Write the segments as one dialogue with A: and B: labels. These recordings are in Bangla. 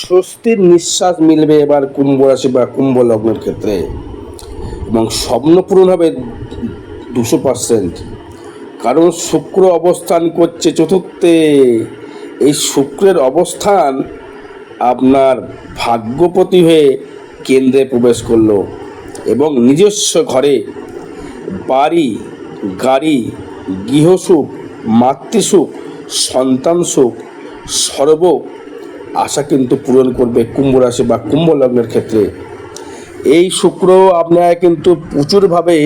A: স্বস্তির নিঃশ্বাস মিলবে এবার কুম্ভ রাশি বা কুম্ভ লগ্নের ক্ষেত্রে। এবং স্বপ্ন পূরণ হবে দুশো পার্সেন্ট। কারণ শুক্র অবস্থান করছে চতুর্থে। এই শুক্রের অবস্থান আপনার ভাগ্যপতি হয়ে কেন্দ্রে প্রবেশ করল এবং নিজস্ব ঘরে বাড়ি, গাড়ি, গৃহসুখ, মাতৃসুখ সন্তান সুখ সর্ব আশা কিন্তু পূরণ করবে কুম্ভ রাশি বা কুম্ভ লগ্নের ক্ষেত্রে। এই শুক্র আপনার কিন্তু প্রচুরভাবে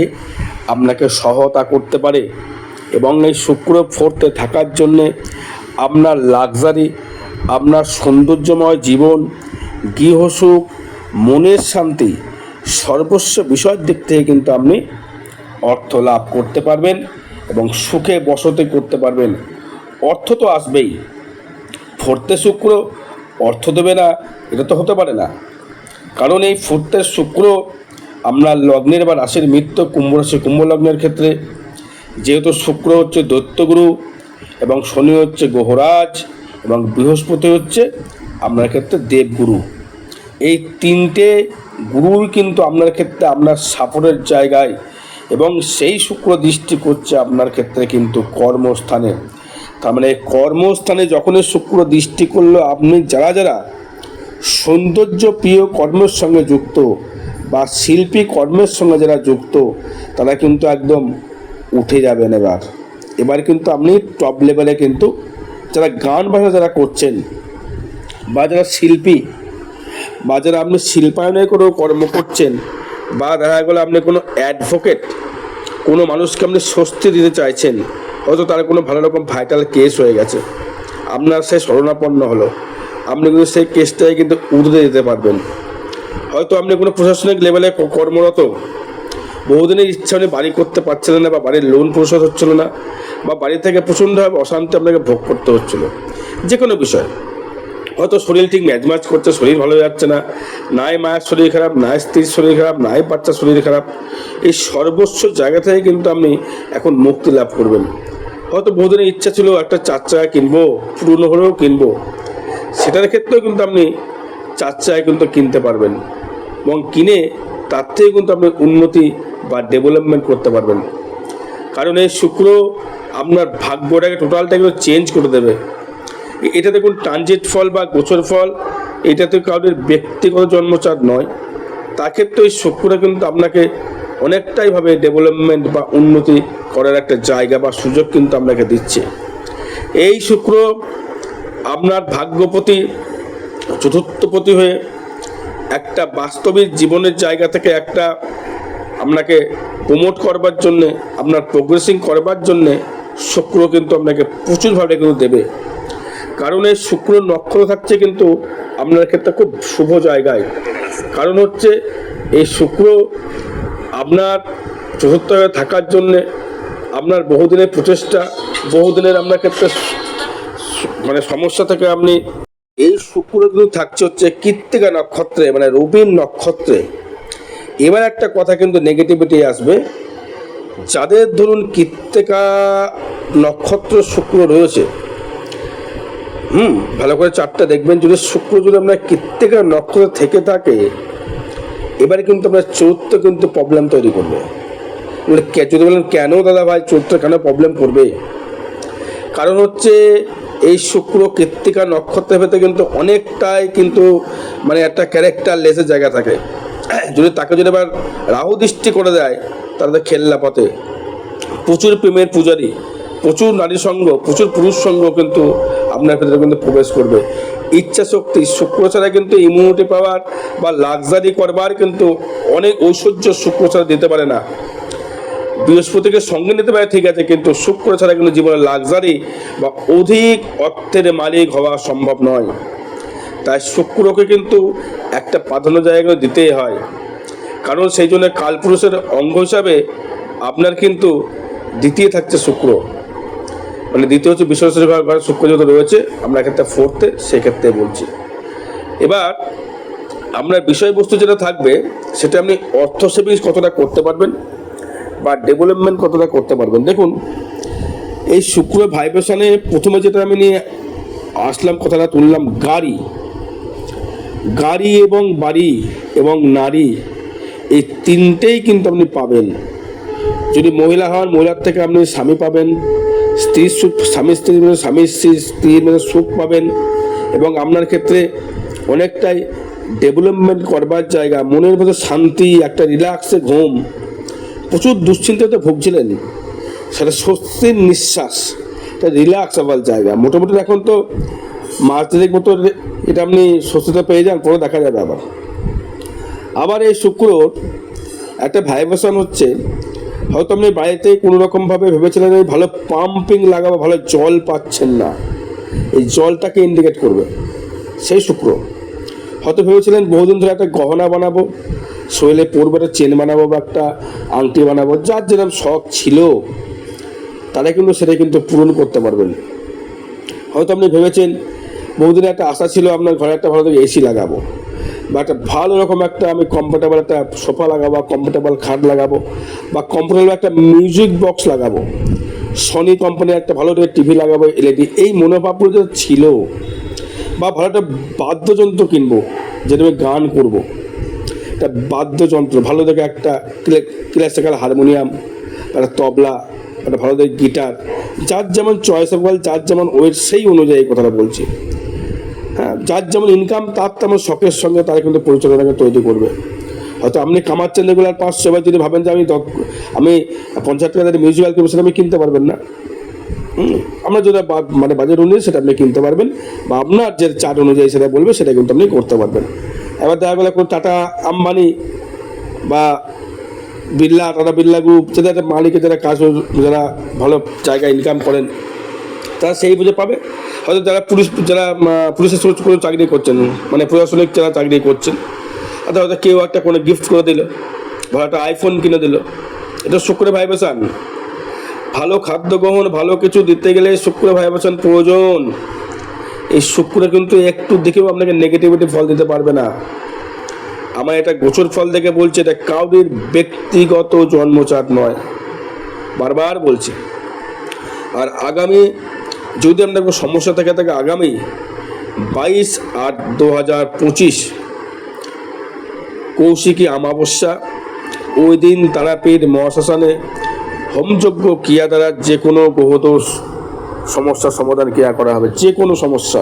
A: আপনাকে সহায়তা করতে পারে এবং এই শুক্র ফোর্থে থাকার জন্যে আপনার লাক্সারি, আপনার সৌন্দর্যময় জীবন গৃহসুখ মনের শান্তি, সর্বস্ব বিষয়ের দিক থেকে কিন্তু আপনি অর্থ লাভ করতে পারবেন এবং সুখে বসতি করতে পারবেন। অর্থ তো আসবেই। ফোর্থে শুক্র অর্থ দেবে না, এটা তো হতে পারে না। কারণ এই ফোর্থের শুক্র আমরা লগ্নের বা রাশির মৃত্যু কুম্ভ রাশি কুম্ভ লগ্নের ক্ষেত্রে, যেহেতু শুক্র হচ্ছে দৈত্যগুরু এবং শনি হচ্ছে গ্রহরাজ এবং বৃহস্পতি হচ্ছে আপনার ক্ষেত্রে দেবগুরু। এই তিনটে গুরুই কিন্তু আপনার ক্ষেত্রে আপনার সাপোর্টের জায়গায় এবং সেই শুক্র দৃষ্টি করছে আপনার ক্ষেত্রে কিন্তু কর্মস্থানে। তার মানে কর্মস্থানে যখনই শুক্র দৃষ্টি করল, আপনি যারা যারা সৌন্দর্য প্রিয় কর্মের সঙ্গে যুক্ত বা শিল্পী কর্মের সঙ্গে যারা যুক্ত, তারা কিন্তু একদম উঠে যাবেন এবার। এবার কিন্তু আপনি টপ লেভেলে কিন্তু যারা গান ভাষা যারা করছেন বা যারা শিল্পী বা যারা আপনি শিল্পায়নে কোনো কর্ম করছেন বা দেখা গেলো আপনি কোনো অ্যাডভোকেট কোনো মানুষকে আপনি স্বস্তি দিতে চাইছেন হয়তো তার কোনো ভালো রকম ভাইটাল কেস হয়ে গেছে। আপনার সে শরণাপন্ন হলো। আপনি কিন্তু সেই কেসটাই কিন্তু উঠতে দিতে পারবেন। হয়তো আপনি কোনো প্রশাসনিক লেভেলে কর্মরত। বহুদিনের ইচ্ছা আপনি বাড়ি করতে পারছিলেন না বা বাড়ির লোন পরিশোধ হচ্ছিল না বা বাড়ি থেকে প্রচণ্ডভাবে অশান্তি আপনাকে ভোগ করতে হচ্ছিল। যে কোনো বিষয়। হয়তো শরীর ঠিক ম্যাচ ম্যাচ করছে, শরীর ভালো যাচ্ছে না। নাই মায়ের শরীর খারাপ, নাই স্ত্রীর শরীর খারাপ, নাই বাচ্চার শরীর খারাপ। এই সর্বস্ব জায়গা থেকে কিন্তু আপনি এখন মুক্তি লাভ করবেন। হয়তো বহুদিনের ইচ্ছা ছিল একটা চার চাকা কিনবো, পুরনো হলেও কিনবো। সেটার ক্ষেত্রেও কিন্তু আপনি চার চাকা কিন্তু কিনতে পারবেন। এবং কিনে তার থেকে কিন্তু আপনি উন্নতি বা ডেভেলপমেন্ট করতে পারবেন। কারণ এই শুক্র আপনার ভাগ্যটাকে টোটালটা কিন্তু চেঞ্জ করে দেবে। এটা দেখুন ট্রানজিট ফল বা গোচর ফল এটা তো ব্যক্তিগত জন্মচার নয়। তার ক্ষেত্রে ওই শুক্রটা কিন্তু আপনাকে অনেকটাই ভাবে ডেভেলপমেন্ট বা উন্নতি করার একটা জায়গা বা সুযোগ কিন্তু আপনাকে দিচ্ছে। এই শুক্র আপনার ভাগ্যপতি, চতুর্থপতি হয়ে একটা বাস্তবিক জীবনের জায়গা থেকে একটা আপনাকে প্রমোট করবার জন্যে, আপনার প্রোগ্রেসিং করবার জন্যে শুক্র কিন্তু আপনাকে প্রচুরভাবে কিন্তু দেবে। কারণ এই শুক্র নক্ষত্র থাকছে কিন্তু আপনার ক্ষেত্রে খুব শুভ জায়গায়। কারণ হচ্ছে এই শুক্র আপনার চতুর্থভাবে থাকার জন্যে আপনার বহুদিনের প্রচেষ্টা, বহুদিনের আপনার ক্ষেত্রে মানে সমস্যা থেকে আপনি এই শুক্র কিন্তু থাকছে হচ্ছে কৃত্তিকা নক্ষত্রে মানে রবির নক্ষত্রে। এবার একটা কথা কিন্তু নেগেটিভিটি আসবে। যাদের ধরুন কৃত্তিকা নক্ষত্র শুক্র রয়েছে, হুম, ভালো করে চারটা দেখবেন। যদি শুক্র যদি আপনার কৃত্তিকা নক্ষত্র থেকে থাকে এবারে কিন্তু আপনার চরিত্র কিন্তু প্রবলেম তৈরি করবে। যদি বলেন কেন দাদা ভাই চরিত্র কেন প্রবলেম করবে? কারণ হচ্ছে এই শুক্র, কৃত্তিকা নক্ষত্রের ভেতরে কিন্তু অনেকটাই কিন্তু মানে একটা ক্যারেক্টার লেসের জায়গা থাকে। যদি তাকে যদি আবার রাহু দৃষ্টি করে দেয়, তাহলে খেলনা পথে। প্রচুর প্রেমের পূজারী। প্রচুর নারী সঙ্গ প্রচুর পুরুষ সঙ্গ কিন্তু আপনার ভেতরে কিন্তু প্রবেশ করবে। ইচ্ছা শক্তি শুক্র ছাড়া কিন্তু ইমিউনিটি পাওয়ার বা লাক্সারি করবার কিন্তু অনেক ঐশ্বর্য শুক্র ছাড়া দিতে পারে না। বৃহস্পতিকে সঙ্গে নিতে পারে, ঠিক আছে, কিন্তু শুক্র ছাড়া কিন্তু জীবনে লাক্সারি বা অধিক অর্থের মালিক হওয়া সম্ভব নয়। তাই শুক্রকে কিন্তু একটা প্রাধান্য জায়গা দিতেই হয়। কারণ সেই জন্য কালপুরুষের অঙ্গ হিসাবে আপনার কিন্তু দ্বিতীয় থাকছে শুক্র। মানে দ্বিতীয় হচ্ছে বিশ্বশ্রী ঘরে শুক্র যত রয়েছে, আমরা এক্ষেত্রে ফোর্থে সেক্ষেত্রে বলছি। এবার আপনার বিষয়বস্তু যেটা থাকবে, সেটা আপনি অর্থ সেভিংস কতটা করতে পারবেন বা ডেভেলপমেন্ট কতটা করতে পারবেন। দেখুন, এই শুক্র ভাইব্রেশনে প্রথমে যেটা আমি নিয়ে আসলাম, কথাটা তুললাম, গাড়ি। গাড়ি এবং বাড়ি এবং নারী, এই তিনটেই কিন্তু আপনি পাবেন। যদি মহিলা হন, মহিলার থেকে আপনি স্বামী পাবেন। স্ত্রীর সুখ, স্বামী স্ত্রীর মধ্যে স্বামী স্ত্রী স্ত্রীর মধ্যে সুখ পাবেন। এবং আপনার ক্ষেত্রে অনেকটাই ডেভেলপমেন্ট করবার জায়গা, মনের মধ্যে শান্তি, একটা রিল্যাক্সে ঘুম। প্রচুর দুশ্চিন্তাতে ভুগছিলেন। সেটা স্বস্তির নিঃশ্বাস এটা রিল্যাক্স হবার জায়গা। মোটামুটি এখন তো মাস দেড়েক মতো এটা আপনি স্বস্তিটা পেয়ে যান, পরে দেখা যাবে আবার। আবার এই শুক্র, একটা ভাইব্রেশন হচ্ছে হয়তো আপনি বাড়িতে কোনো রকমভাবে ভেবেছিলেন ভালো পাম্পিং লাগাবো, ভালো জল পাচ্ছেন না। এই জলটাকে ইন্ডিকেট করবে। সেই শুক্র। হয়তো ভেবেছিলেন বহুদিন ধরে একটা গহনা বানাবো, শরীরে পরবে একটা চেন বানাবো বা একটা আংটি বানাবো, যার যেরকম শখ ছিল, তারা কিন্তু সেটা কিন্তু পূরণ করতে পারবেন। হয়তো আপনি ভেবেছেন, বহুদিনের একটা আশা ছিল আপনার ঘরে একটা ভালো এসি লাগাবো। বা একটা ভালো রকম একটা আমি কমফোর্টেবল একটা সোফা লাগাবো কমফোর্টেবল খাট লাগাবো, বা কমফোর্টেবল একটা মিউজিক বক্স লাগাবো। সনি কোম্পানির একটা ভালো টিভি লাগাবো এলইডি এই মনোভাবগুলো যে ছিল বা ভালো একটা বাদ্যযন্ত্র কিনবো, যেটা আমি গান করব। একটা বাদ্যযন্ত্র, ভালো দেখে একটা ক্লাসিক্যাল হারমোনিয়াম একটা তবলা, একটা ভালো দেখে গিটার যার যেমন চয়েসেবল যার যেমন ওয়েট সেই অনুযায়ী কথাটা বলছি। হ্যাঁ যার যেমন ইনকাম তার তেমন শখের সঙ্গে তারা কিন্তু পরিচালনাকে তৈরি করবে। হয়তো আপনি কামাচ্ছেন রেগুলার পাঁচশো এবার যদি ভাবেন যে আমি আমি পঞ্চাশ টাকা দিয়ে মিউজিক্যাল করব সেটা আপনি কিনতে পারবেন না। আমরা যেটা মানে বাজেট অনুযায়ী সেটা আপনি কিনতে পারবেন, বা আপনার যে চার্ট অনুযায়ী সেটা বলবে, সেটা কিন্তু আপনি করতে পারবেন। এবার দেখা গেলো কোনো টাটা আম্বানি বা বিড়লা, টাটা বিড়লা গ্রুপ যাদের মালিকের যারা কাজ, যারা ভালো জায়গায় ইনকাম করেন তারা সেই বুঝে পাবে। হয়তো যারা পুলিশ যারা পুলিশের কোনো চাকরি করছেন মানে প্রশাসনিক যারা চাকরি করছেন অর্থাৎ হয়তো কেউ একটা কোনো গিফট করে দিল ভালো একটা আইফোন কিনে দিল। এটা শুক্র ভাইবেশন ভালো খাদ্য গ্রহণ, ভালো কিছু দিতে গেলে শুক্র ভাইবেশন প্রয়োজন। এই শুক্র কিন্তু একটু দেখেও আপনাকে নেগেটিভিটি ফল দিতে পারবে না। আমার এটা গোচর ফল দেখে বলছে, এটা কাউরির ব্যক্তিগত জন্মচাট নয়। বারবার বলছি। আর আগামী যদি আপনার কোনো সমস্যা থেকে থাকে আগামী বাইশ আট দু হাজার পঁচিশ, কৌশিকী অমাবস্যা, ওই দিন তারাপীঠ মহাশ্মশানে হোমযজ্ঞ ক্রিয়া দ্বারা যে কোনো গ্রহদোষ সমস্যার সমাধান ক্রিয়া করা হবে, যে কোনো সমস্যা,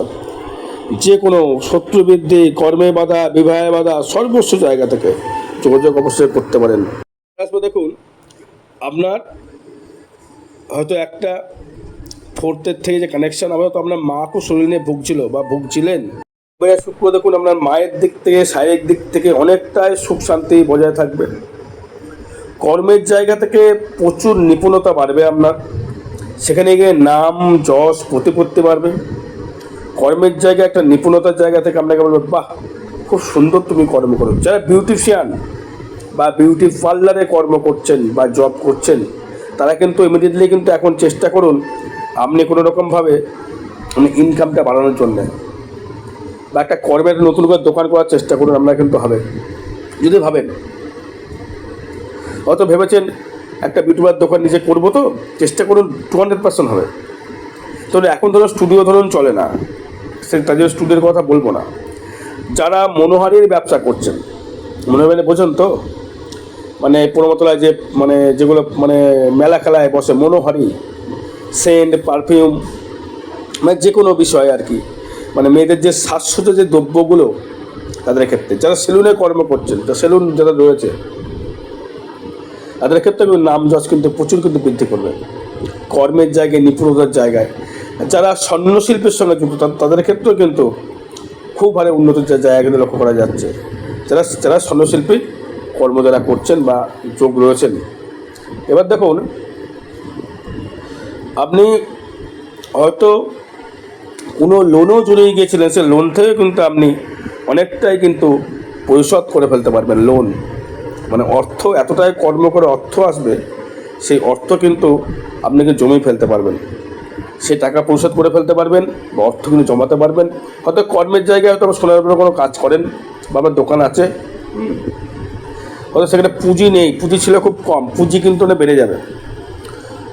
A: যে কোনো শত্রু বৃদ্ধি কর্মে বাধা, বিবাহে বাধা, সর্বস্ব জায়গা থেকে যোগাযোগ অবশ্যই করতে পারেন। দেখুন, আপনার হয়তো একটা ফোর্থের থেকে যে কানেকশন হবে, তো আপনার মা খুব শরীর নিয়ে ভুগছিল বা ভুগছিলেন। শুক্র দেখুন, আপনার মায়ের দিক থেকে, শারীরিক দিক থেকে অনেকটাই সুখ শান্তি বজায় থাকবে। কর্মের জায়গা থেকে প্রচুর নিপুণতা বাড়বে আপনার। সেখানে গিয়ে নাম, যশ, প্রতিপত্তি বাড়বে। কর্মের জায়গা, একটা নিপুণতার জায়গা থেকে আপনাকে বলবে, বাহ, খুব সুন্দর তুমি কর্ম করো। যারা বিউটিশিয়ান বা বিউটি পার্লারে কর্ম করছেন বা জব করছেন, তারা কিন্তু ইমিডিয়েটলি কিন্তু এখন চেষ্টা করুন আপনি কোনো রকমভাবে মানে ইনকামটা বাড়ানোর জন্য বা একটা কর্মের নতুন করে দোকান করার চেষ্টা করুন, আপনার কিন্তু হবে। যদি ভাবেন হয়তো ভেবেছেন একটা বিউটিবার দোকান নিজে করব তো, চেষ্টা করুন টু হান্ড্রেড পার্সেন্ট হবে। তো এখন ধরো স্টুডিও ধরুন চলে না, সে জন্য স্টুডিওর কথা বলব না। যারা মনোহারির ব্যবসা করছেন মনোহারি বোঝেন তো? মানে পনেরোতলায় যে মানে যেগুলো মানে মেলা খেলায় বসে মনোহারি সেন্ট পারফিউম মানে যে কোনো বিষয় আর কি। মানে মেয়েদের যে সাজসজ্জা যে দ্রব্যগুলো তাদের ক্ষেত্রে, যারা সেলুনে কর্ম করছেন, যারা সেলুন যারা রয়েছে, তাদের ক্ষেত্রে কিন্তু নাম যশ কিন্তু প্রচুর কিন্তু বৃদ্ধি করবে। কর্মের জায়গায়, নিপুণতার জায়গায়, যারা স্বর্ণশিল্পের সঙ্গে যুক্ত তাদের ক্ষেত্রেও কিন্তু খুব হারে উন্নতির জা- জায়গা কিন্তু লক্ষ্য করা যাচ্ছে। যারা যারা স্বর্ণশিল্পী কর্ম যারা করছেন বা যোগ রয়েছেন। এবার দেখুন আপনি হয়তো কোনো লোনও জড়িয়ে গিয়েছিলেন সে লোন থেকে কিন্তু আপনি অনেকটাই কিন্তু পরিশোধ করে ফেলতে পারবেন লোন মানে অর্থ এতটাই কর্ম করে অর্থ আসবে, সেই অর্থ কিন্তু আপনাকে জমি ফেলতে পারবেন। সেই টাকা পরিশোধ করে ফেলতে পারবেন বা অর্থ কিন্তু জমাতে পারবেন। হয়তো কর্মের জায়গায় হয়তো আবার সোনার উপরে কোনো কাজ করেন বা আপনার দোকান আছে। হয়তো সেখানে পুঁজি নেই, পুঁজি ছিল খুব কম, পুঁজি কিন্তু বেড়ে যাবে।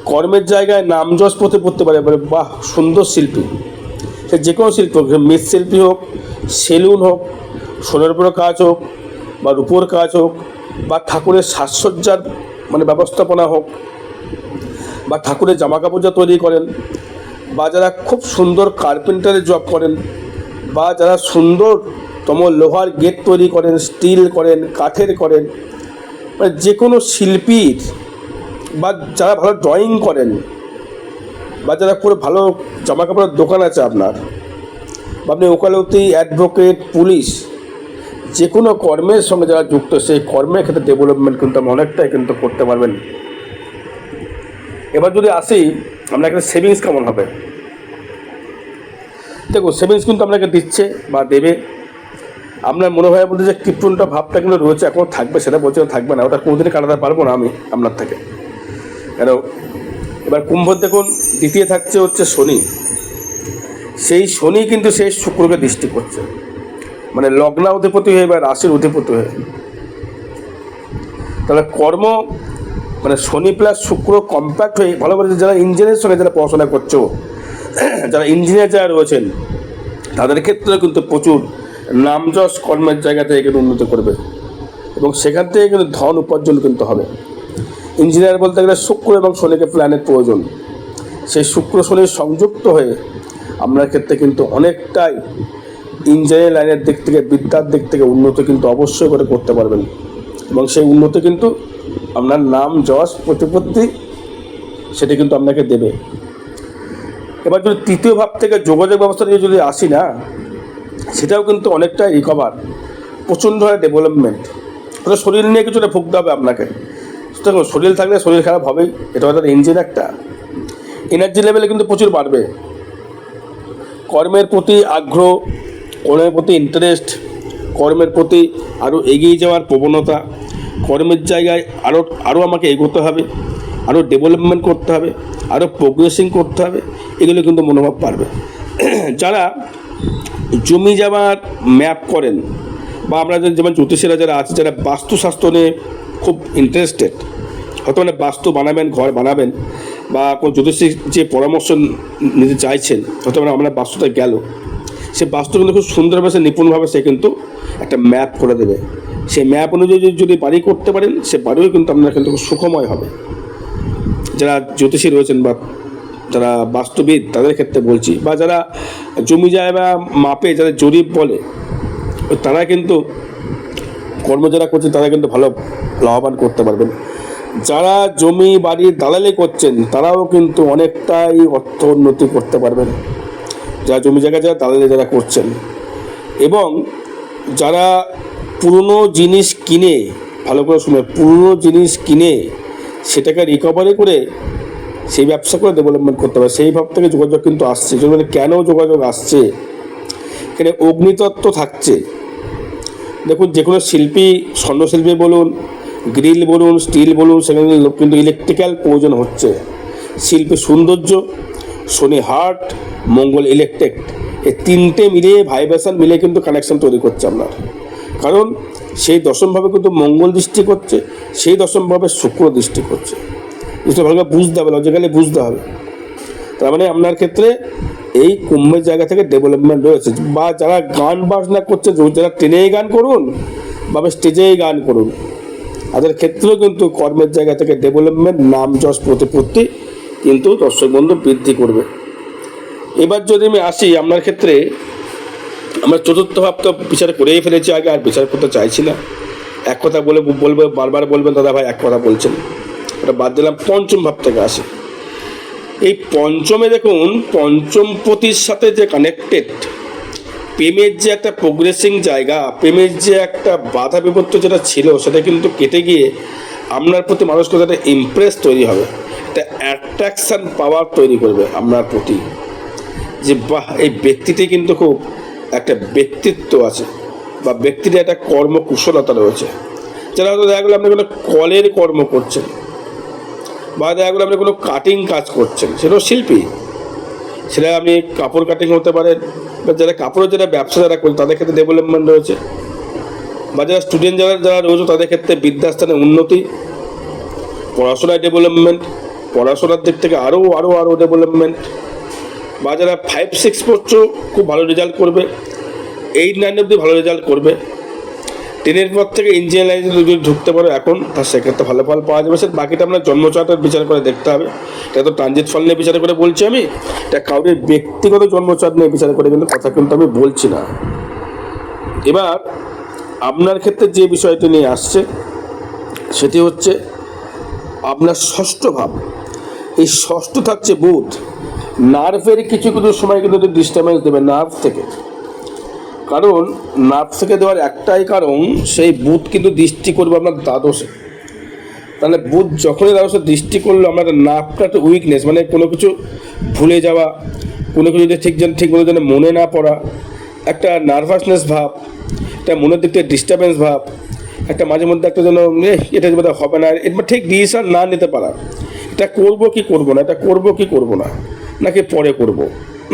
A: কর্মের জায়গায় নাম যশ পথে পড়তে পারে, বলে, বাহ, সুন্দর শিল্পী। সে যে কোনো শিল্পী হোক মৃৎশিল্পী হোক, সেলুন হোক, সোনার উপরে কাজ হোক, বা রূপোর কাজ হোক, বা ঠাকুরের সাজসজ্জার মানে ব্যবস্থাপনা হোক, বা ঠাকুরের জামা কাপড় যা তৈরি করেন, বা যারা খুব সুন্দর কার্পেন্টারের জব করেন, বা যারা সুন্দরতম লোহার গেট তৈরি করেন স্টিল করেন, কাঠের করেন মানে যে কোনো শিল্পীর বা যারা ভালো ড্রয়িং করেন, বা যারা করে ভালো জামা কাপড়ের দোকান আছে আপনার, বা আপনি ওকালতি অ্যাডভোকেট পুলিশ যে কোনো কর্মের সঙ্গে যারা যুক্ত, সেই কর্মের ক্ষেত্রে ডেভেলপমেন্ট কিন্তু আপনি অনেকটাই কিন্তু করতে পারবেন। এবার যদি আসি আপনার একটা সেভিংস কেমন হবে? দেখুন সেভিংস কিন্তু আপনাকে দিচ্ছে বা দেবে। আপনার মনে হয় বলতে যে কৃপণটা ভাবটা কিন্তু রয়েছে, এখন থাকবে, সেটা বলছে থাকবে না, ওটা কোনোদিনই কাটাতে পারব না আমি, আপনার থেকে। কেন? এবার কুম্ভ দেখুন, দ্বিতীয় থাকছে হচ্ছে শনি। সেই শনি কিন্তু সেই শুক্রকে দৃষ্টি করছে। মানে লগ্না অধিপতি হয়ে বা রাশির অধিপতি হয়ে। তাহলে কর্ম মানে শনি প্লাস শুক্র কম্প্যাক্ট হয়ে, ভালো করে যারা ইঞ্জিনিয়ারের সঙ্গে যারা পড়াশোনা করছ, যারা ইঞ্জিনিয়ার যারা রয়েছেন, তাদের ক্ষেত্রে কিন্তু প্রচুর নামযশ কর্মের জায়গা থেকে কিন্তু উন্নতি করবে। এবং সেখান থেকে কিন্তু ধন উপার্জন কিন্তু হবে। ইঞ্জিনিয়ার বলতে গেলে শুক্র এবং শনিকে প্ল্যানের প্রয়োজন। সেই শুক্র, শনি সংযুক্ত হয়ে আপনার ক্ষেত্রে কিন্তু অনেকটাই ইঞ্জিনিয়ারিং লাইনের দিক থেকে, বিদ্যার দিক থেকে উন্নতি কিন্তু অবশ্যই করে করতে পারবেন। এবং সেই উন্নতি কিন্তু আপনার নাম, যশ, প্রতিপত্তি সেটি কিন্তু আপনাকে দেবে। এবার যদি তৃতীয় ভাব থেকে যোগাযোগ ব্যবস্থা নিয়ে যদি আসি না, সেটাও কিন্তু অনেকটাই রিকভার প্রচণ্ড হয় ডেভেলপমেন্ট শরীর নিয়ে কিছুটা ভুগতে হবে আপনাকে। দেখুন শরীর থাকলে শরীর খারাপ হবেই। এটা হয়তো ইঞ্জিন একটা। এনার্জি লেভেলে কিন্তু প্রচুর বাড়বে। কর্মের প্রতি আগ্রহ, কর্মের প্রতি ইন্টারেস্ট কর্মের প্রতি আরও এগিয়ে যাওয়ার প্রবণতা, কর্মের জায়গায় আরও আরও আমাকে এগোতে হবে আরও ডেভেলপমেন্ট করতে হবে আরও প্রোগ্রেসিং করতে হবে, এগুলো কিন্তু মনোভাব পারবে যারা জমি যাওয়ার ম্যাপ করেন, বা আমরা যেমন জ্যোতিষীরা যারা আছে, যারা বাস্তুশাস্ত্র নিয়ে খুব ইন্টারেস্টেড হয়তো মানে বাস্তু বানাবেন, ঘর বানাবেন, বা কোনো জ্যোতিষীর যে পরামর্শ নিতে চাইছেন, হয়তো মানে আমরা বাস্তুতে গেল। সে বাস্তু কিন্তু খুব সুন্দরভাবে, সে নিপুণভাবে সে কিন্তু একটা ম্যাপ করে দেবে। সেই ম্যাপ অনুযায়ী যদি- যদি বাড়ি করতে পারেন, সে বাড়িও কিন্তু আপনার কিন্তু খুব সুখময় হবে। যারা জ্যোতিষী রয়েছেন বা যারা বাস্তুবিদ, তাদের ক্ষেত্রে বলছি, বা যারা জমি যায় বা মাপে যারা জরিপ বলে, তারা কিন্তু কর্ম যারা করছেন, তারা কিন্তু ভালো লাভবান করতে পারবেন। যারা জমি বাড়ির দালালি করছেন, তারাও কিন্তু অনেকটাই অর্থ উন্নতি করতে পারবেন। যারা জমি জায়গা যারা দালালি যারা করছেন এবং যারা পুরনো জিনিস কিনে, ভালো করে শুনে, পুরনো জিনিস কিনে সেটাকে রিকভারি করে সেই ব্যবসা করে ডেভেলপমেন্ট করতে পারে, সেই ভাব থেকে যোগাযোগ কিন্তু আসছে। কেন যোগাযোগ আসছে? এখানে অগ্নিতত্ত্ব থাকছে। দেখুন, যে কোনো শিল্পী, স্বর্ণশিল্পী বলুন, গ্রিল বলুন, স্টিল বলুন, সেখানে কিন্তু ইলেকট্রিক্যাল প্রয়োজন হচ্ছে। শিল্পী সৌন্দর্য শনি হার্ট মঙ্গল ইলেকট্রিক এই তিনটে মিলিয়ে ভাইব্রেশন মিলিয়ে কিন্তু কানেকশন তৈরি করছে আপনার। কারণ সেই দশমভাবে কিন্তু মঙ্গল দৃষ্টি করছে, সেই দশমভাবে শুক্র দৃষ্টি করছে। জিনিসটা ভালো বুঝতে হবে লজিক্যালি বুঝতে হবে। তার মানে আপনার ক্ষেত্রে এই কুম্ভের জায়গা থেকে ডেভেলপমেন্ট রয়েছে। বা যারা গান বাজনা করছে যারা ট্রেনেই গান করুন, বা স্টেজেই গান করুন, তাদের ক্ষেত্রেও কিন্তু কর্মের জায়গা থেকে ডেভেলপমেন্ট নাম যশ প্রতিপত্তি কিন্তু দর্শক বন্ধু বৃদ্ধি করবে। এবার যদি আমি আসি, আপনার ক্ষেত্রে আমরা চতুর্থ ভাব তো বিচার করেই ফেলেছি আগে, আর বিচার করতে চাইছি না। এক কথা বলে বলবে, বারবার বলবেন, দাদা ভাই, এক কথা বলছেন। ওটা বাদ দিলাম, পঞ্চম ভাব থেকে আসে। এই পঞ্চমে দেখুন, পঞ্চম পতির সাথে যে কানেক্টেড প্রেমের যে একটা প্রোগ্রেসিং জায়গা, প্রেমের যে একটা বাধা বিপত্তি যেটা ছিল, সেটা কিন্তু কেটে গিয়ে আপনার প্রতি মানুষ কথা একটা ইমপ্রেস তৈরি হবে, একটা অ্যাট্রাকশান পাওয়ার তৈরি করবে আপনার প্রতি। যে বাহ, এই ব্যক্তিটি কিন্তু খুব একটা ব্যক্তিত্ব আছে বা ব্যক্তির একটা কর্মকুশলতা রয়েছে। যারা হয়তো দেখা গেলো আপনি কলের কর্ম করছেন বা দেখা গেলো আপনি কোনো কাটিং কাজ করছেন। সেটাও শিল্পী। সেটা আপনি কাপড় কাটিং হতে পারেন, বা যারা কাপড়ের যারা ব্যবসা যারা করেন তাদের ক্ষেত্রে ডেভেলপমেন্ট রয়েছে। বা যারা স্টুডেন্ট যারা যারা রয়েছে, তাদের ক্ষেত্রে বিদ্যাস্থানে উন্নতি। পড়াশোনায় ডেভেলপমেন্ট পড়াশোনার দিক থেকে আরও আরও আরও ডেভেলপমেন্ট বা যারা ফাইভ সিক্স পড়ছো, খুব ভালো রেজাল্ট করবে। এইট নাইন অব্দি ভালো রেজাল্ট করবে। টেনের পর থেকে ইঞ্জিনিয়ার লাইনে যদি ঢুকতে পারো এখন তার সেক্ষেত্রে ভালো ফল পাওয়া যাবে। স্যার, বাকিটা আপনার জন্মচাটের বিচার করে দেখতে হবে। এটা তো ট্রানজিট ফল নিয়ে বিচার করে বলছি আমি। এটা কাউরের ব্যক্তিগত জন্মচাট নিয়ে বিচার করে কিন্তু কথা কিন্তু আমি বলছি না। এবার, আপনার ক্ষেত্রে যে বিষয়টি নিয়ে আসছে, সেটি হচ্ছে আপনার ষষ্ঠ ভাব। এই ষষ্ঠ থাকছে বুধ। নার্ভের কিছু কিছু সময় কিন্তু ডিস্টার্বেন্স দেবে, নার্ভ থেকে। কারণ নার্ভ থেকে দেওয়ার একটাই কারণ, সেই বুধ কিন্তু দৃষ্টি করবে আপনার দ্বাদশে। তাহলে বুধ যখনই দ্বাদশে দৃষ্টি করল আপনার নার্ভটা একটা উইকনেস মানে কোনো কিছু ভুলে যাওয়া, কোনো কিছু যদি ঠিক যেন ঠিক মতো যেন মনে না পড়া, একটা নার্ভাসনেস ভাব, একটা মনের দিক থেকে ডিস্টারবেন্স ভাব, একটা মাঝে মধ্যে একটা যেন এটা বোধ হবে না এটা ঠিক ডিসিশন না নিতে পারা। এটা করব কি করব না, এটা করব কি করব না, নাকি পরে করব?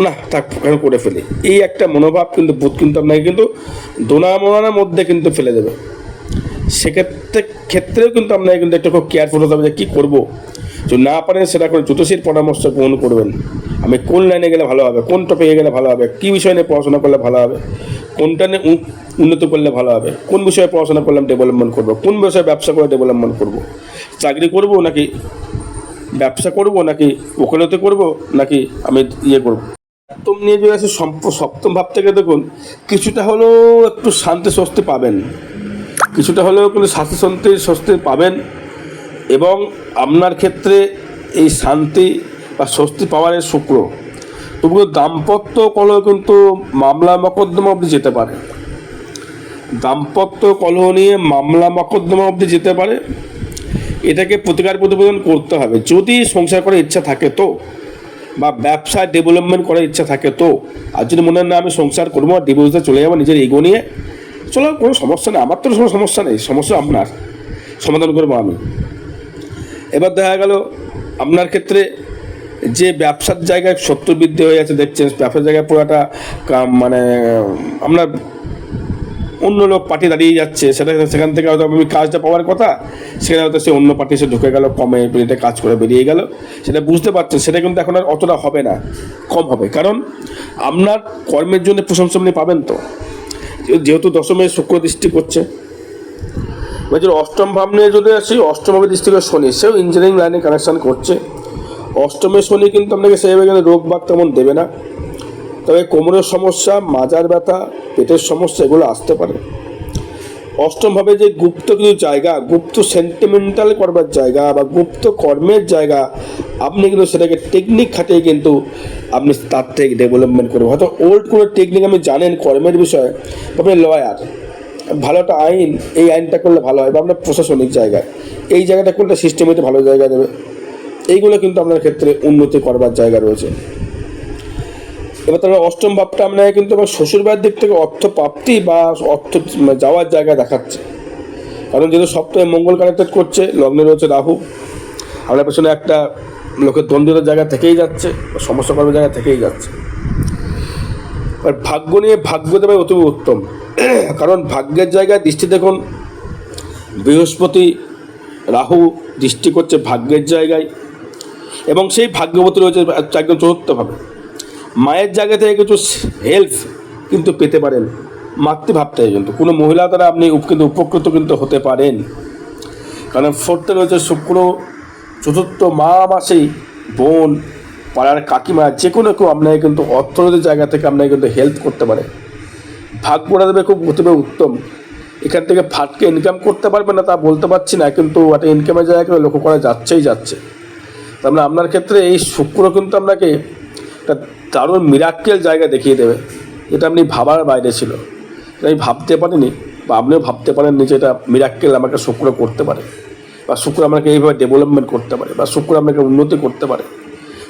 A: না, থাক করে ফেলি? এই একটা মনোভাব কিন্তু, বুধ কিন্তু আপনাকে কিন্তু দোনা মোনার মধ্যে কিন্তু ফেলে দেবে। সেক্ষেত্রে, ক্ষেত্রেও কিন্তু আপনাকে কিন্তু একটু খুব কেয়ারফুল হতে হবে যে কী করব। যদি না পারেন, সেটা করে জ্যোতিষীর পরামর্শ গ্রহণ করবেন। আমি কোন লাইনে গেলে ভালো হবে, কোন টপিকে গেলে ভালো হবে, কী বিষয় নিয়ে পড়াশোনা করলে ভালো হবে, কোনটা নিয়ে উন্নত করলে ভালো হবে, কোন বিষয়ে পড়াশোনা করলাম ডেভেলপমেন্ট করব, কোন বিষয়ে ব্যবসা করে ডেভেলপমেন্ট করব, চাকরি করব নাকি ব্যবসা করব নাকি ওকালতি করব নাকি আমি ইয়ে করব? সপ্তম নিয়ে যদি সম্প- সপ্তম ভাব থেকে দেখুন, কিছুটা হলেও একটু শান্তি স্বস্তি পাবেন। কিছুটা হলেও কিন্তু শান্তি শান্তি স্বস্তি পাবেন এবং আপনার ক্ষেত্রে এই শান্তি বা স্বস্তি পাওয়ার শুক্র। তবুও দাম্পত্য কলহ কিন্তু মামলা মকদ্দমা অবধি যেতে পারে। দাম্পত্য কলহ নিয়ে মামলা মকদ্দমা অবধি যেতে পারে। এটাকে প্রতিকার প্রতিবেদন করতে হবে। যদি সংসার করার ইচ্ছা থাকে তো। বা ব্যবসায় ডেভেলপমেন্ট করার ইচ্ছা থাকে তো, আর যদি মনে হয় না আমি সংসার করব ডিভোর্সে চলে যাব, নিজের এগো নিয়ে, চলো, কোনো সমস্যা নেই। আমার তো কোনো সমস্যা নেই, সমস্যা আপনার। সমাধান করব আমি। এবার দেখা গেল, আপনার ক্ষেত্রে যে ব্যবসার জায়গায় শত্রু বৃদ্ধি হয়ে আছে দেখছেন, ব্যবসার জায়গায় পুরোটা মানে আপনার অন্য লোক পার্টি দাঁড়িয়ে যাচ্ছে, সেটা সেখান থেকে হয়তো আমি কাজটা পাওয়ার কথা, সেখানে হয়তো সে অন্য পার্টি এসে ঢুকে গেল, কমে পেটে কাজ করে বেরিয়ে গেল। সেটা বুঝতে পারছেন, সেটা কিন্তু এখন আর অতটা হবে না, কম হবে। কারণ আপনার কর্মের জন্য প্রশংসা আপনি পাবেন তো। যেহেতু দশমে শুক্র দৃষ্টি করছে এবার যদি অষ্টম ভাব নিয়ে যদি আসি, অষ্টম ভাবে দৃষ্টি করে শনি, সেও ইঞ্জিনিয়ারিং লাইনে কানেকশান করছে। অষ্টমে শনি কিন্তু আপনাকে সেইভাবে রোগ বাগ তেমন দেবে না। তবে কোমরের সমস্যা, মাজার ব্যথা, পেটের সমস্যা, এগুলো আসতে পারে। অষ্টমভাবে যে গুপ্ত কিছু জায়গা, গুপ্ত সেন্টিমেন্টাল করবার জায়গা বা গুপ্ত কর্মের জায়গা, আপনি কিন্তু সেটাকে টেকনিক খাটিয়ে কিন্তু আপনি তার থেকে ডেভেলপমেন্ট করবেন। হয়তো ওল্ড কোনো টেকনিক আপনি জানেন কর্মের বিষয়ে আপনি লয়ার ভালো একটা আইন, এই আইনটা করলে ভালো হয় বা আপনার প্রশাসনিক জায়গায়, এই জায়গাটা করলে সিস্টেমেতে ভালো জায়গা দেবে। এইগুলো কিন্তু আপনার ক্ষেত্রে উন্নতি করবার জায়গা রয়েছে। এবার তাহলে অষ্টম ভাবটা আপনাকে কিন্তু আমার শ্বশুরবাড়ির দিক থেকে অর্থ প্রাপ্তি বা অর্থ যাওয়ার জায়গা দেখাচ্ছে। কারণ যেহেতু সপ্তাহে মঙ্গল কানেক্টেড করছে, লগ্নে রয়েছে রাহু। আপনার পেছনে একটা লোকের দ্বন্দ্বের জায়গা থেকেই যাচ্ছে সমস্যা কর্মের জায়গা থেকেই যাচ্ছে। আর ভাগ্য নিয়ে ভাগ্য দেবে অতি উত্তম। কারণ ভাগ্যের জায়গায় দৃষ্টি দেখুন, বৃহস্পতি, রাহু দৃষ্টি করছে ভাগ্যের জায়গায়। এবং সেই ভাগ্যবতী রয়েছে একদম চতুর্থভাবে। মায়ের জায়গা থেকে কিছু হেল্প কিন্তু পেতে পারেন। মাতৃভাব থেকে কিন্তু। কোনো মহিলা দ্বারা আপনি কিন্তু উপকৃত কিন্তু হতে পারেন। কারণ ফোর্থে রয়েছে শুক্র, চতুর্থ মা মাসেই বোন, পাড়ার কাকিমা, যে কোনো কেউ আপনাকে কিন্তু অর্থনৈতিক জায়গা থেকে আপনাকে কিন্তু হেল্প করতে পারে। ভাগ্যটা দেবে খুব অতিবে উত্তম। এখান থেকে ফাটকে ইনকাম করতে পারবে না তা বলতে পারছি না, কিন্তু একটা ইনকামের জায়গা কিন্তু লক্ষ্য করা যাচ্ছেই যাচ্ছে। তার মানে আপনার ক্ষেত্রে এই শুক্র কিন্তু আপনাকে একটা দারুণ মিরাক্কেল জায়গা দেখিয়ে দেবে। এটা আপনি ভাবার বাইরে ছিল। আমি ভাবতে পারিনি বা আপনিও ভাবতে পারেননি যে এটা মিরাক্কেল আমাকে শুক্র করতে পারে বা শুক্র আমাকে এইভাবে ডেভেলপমেন্ট করতে পারে বা শুক্র আপনাকে উন্নতি করতে পারে।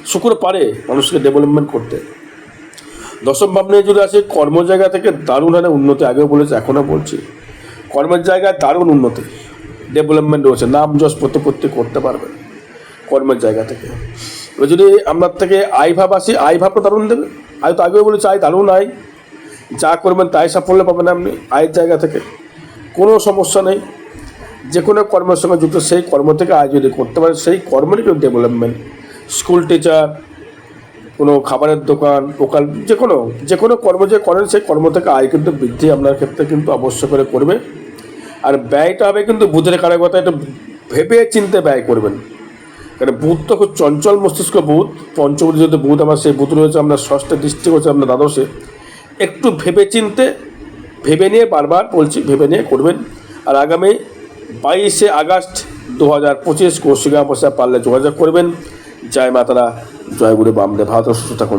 A: শুক্র পারে মানুষকে ডেভেলপমেন্ট করতে। দশম ভাব নিয়ে যদি আসে, কর্ম জায়গা থেকে দারুণ হারে উন্নতি, আগেও বলেছি, এখনও বলছি। কর্মের জায়গায় দারুণ উন্নতি ডেভেলপমেন্ট রয়েছে, নাম যশ প্রতিপত্তি করতে পারবেন কর্মের জায়গা থেকে। এবার যদি আপনার থেকে আয় ভাব আসি, আয় ভাবটা দারুণ দেবে। আয় তো আগেও বলেছি, আয় দারুণ আয়। যা করবেন তাই সাফল্য পাবেন আপনি আয়ের জায়গা থেকে। কোনো সমস্যা নেই। যে কোনো কর্মের সঙ্গে যুক্ত, সেই কর্ম থেকে আয় যদি করতে পারেন, সেই কর্মেরই কিন্তু ডেভেলপমেন্ট স্কুল টিচার কোনো খাবারের দোকান ওকাল যে কোনো যে কোনো কর্ম যে করেন, সেই কর্ম থেকে আয় কিন্তু বৃদ্ধি আপনার ক্ষেত্রে কিন্তু অবশ্য করে করবে। আর ব্যয়টা হবে কিন্তু বুধের কারকতা একটু ভেবে চিনতে ব্যয় করবেন। কারণ বুধ তো খুব চঞ্চল মস্তিষ্ক বুধ পঞ্চমী যদি বুধ আমার সেই বুধ রয়েছে, আমরা ষষ্ঠ দৃষ্টি হচ্ছে আপনার দ্বাদশে। একটু ভেবে চিনতে ভেবে নিয়ে বারবার বলছি, ভেবে নিয়ে করবেন। আর আগামী বাইশে আগস্ট দু হাজার পঁচিশ কৌশিকা বসা পারলে যোগাযোগ করবেন। জয় মাতারা, জয় গুরু, বামদেব, ভারত সুস্থ থাকুন।